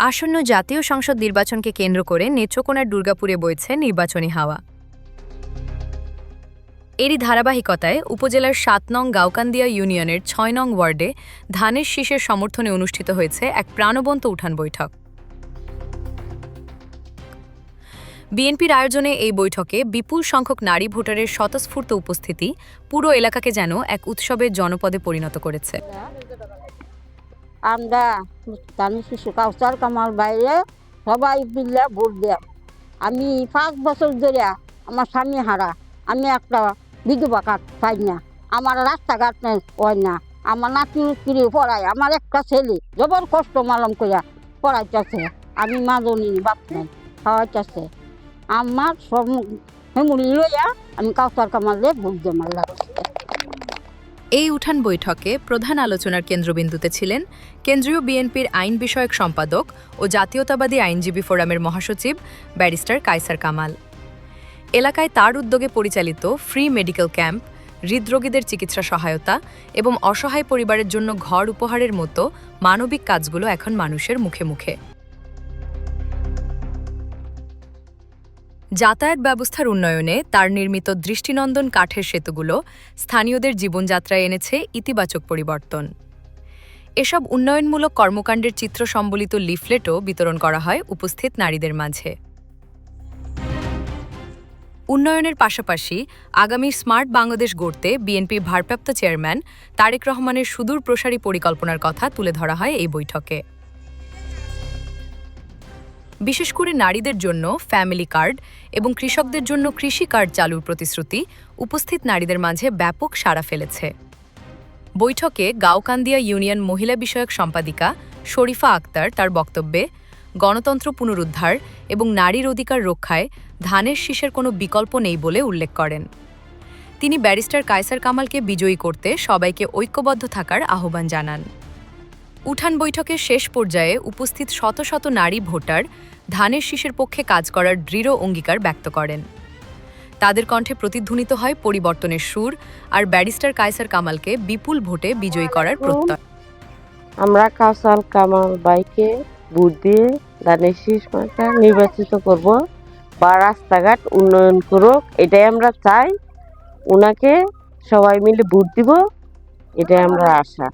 আসন্ন জাতীয় সংসদ নির্বাচনকে কেন্দ্র করে নেত্রকোনার দুর্গাপুরে বইছে নির্বাচনী হাওয়া। এরই ধারাবাহিকতায় উপজেলার সাত নং গাউকান্দিয়া ইউনিয়নের ছয় নং ওয়ার্ডে ধানের শীষের সমর্থনে অনুষ্ঠিত হয়েছে এক প্রাণবন্ত উঠান বৈঠক। বিএনপির আয়োজনে এই বৈঠকে বিপুল সংখ্যক নারী ভোটারের স্বতঃস্ফূর্ত উপস্থিতি পুরো এলাকাকে যেন এক উৎসবের জনপদে পরিণত করেছে। আমরা দানি শিশু কাউসার কামাল বাইরে সবাই মিলে ভোট দেয়। আমি পাঁচ বছর ধরে আমার স্বামী হারা, আমি একটা বিধবা কাঠ পাই না, আমার রাস্তাঘাট হয় না। আমার নাতি স্ত্রী পড়ায়, আমার একটা ছেলে জবর কষ্ট মালম করিয়া পড়াইতেছে, আমি মাজনি বাপ নাই, খাওয়াইতেছে। আমার সব ফ্যামিলি লইয়া আমি কাউসার কামালে ভোট দিয়ে মারলাম। এই উঠান বৈঠকে প্রধান আলোচনার কেন্দ্রবিন্দুতে ছিলেন কেন্দ্রীয় বিএনপির আইন বিষয়ক সম্পাদক ও জাতীয়তাবাদী আইনজীবী ফোরামের মহাসচিব ব্যারিস্টার কায়সার কামাল। এলাকায় তার উদ্যোগে পরিচালিত ফ্রি মেডিকেল ক্যাম্প, হৃদরোগীদের চিকিৎসা সহায়তা এবং অসহায় পরিবারের জন্য ঘর উপহারের মতো মানবিক কাজগুলো এখন মানুষের মুখে মুখে। যাতায়াত ব্যবস্থার উন্নয়নে তার নির্মিত দৃষ্টিনন্দন কাঠের সেতুগুলো স্থানীয়দের জীবনযাত্রায় এনেছে ইতিবাচক পরিবর্তন। এসব উন্নয়নমূলক কর্মকাণ্ডের চিত্র সম্বলিত লিফলেটও বিতরণ করা হয় উপস্থিত নারীদের মাঝে। উন্নয়নের পাশাপাশি আগামী স্মার্ট বাংলাদেশ গড়তে বিএনপির ভারপ্রাপ্ত চেয়ারম্যান তারেক রহমানের সুদূর প্রসারী পরিকল্পনার কথা তুলে ধরা হয় এই বৈঠকে। বিশেষ করে নারীদের জন্য ফ্যামিলি কার্ড এবং কৃষকদের জন্য কৃষি কার্ড চালুর প্রতিশ্রুতি উপস্থিত নারীদের মাঝে ব্যাপক সাড়া ফেলেছে। বৈঠকে গাওকান্দিয়া ইউনিয়ন মহিলা বিষয়ক সম্পাদিকা শরীফা আক্তার তার বক্তব্যে, গণতন্ত্র পুনরুদ্ধার এবং নারীর অধিকার রক্ষায় ধানের শীষের কোনো বিকল্প নেই বলে উল্লেখ করেন। তিনি ব্যারিস্টার কায়সার কামালকে বিজয়ী করতে সবাইকে ঐক্যবদ্ধ থাকার আহ্বান জানান। উঠান বৈঠকের শেষ পর্যায়ে উপস্থিত শত শত নারী ভোটার ধানের শীষের পক্ষে কাজ করার দৃঢ় অঙ্গীকার ব্যক্ত করেন। তাদের কণ্ঠে প্রতিধ্বনিত হয় পরিবর্তনের সুর আর ব্যারিস্টার কায়সার কামালকে বিপুল ভোটে বিজয়ী করার প্রত্যয়। আমরা কাউসাল কামাল বাইকে ভোট দিয়ে ধানের শীষ নির্বাচিত করব বা রাস্তাঘাট উন্নয়ন করুক, এটাই আমরা চাই। ওনাকে সবাই মিলে ভোট দিব, এটাই আমরা আশা।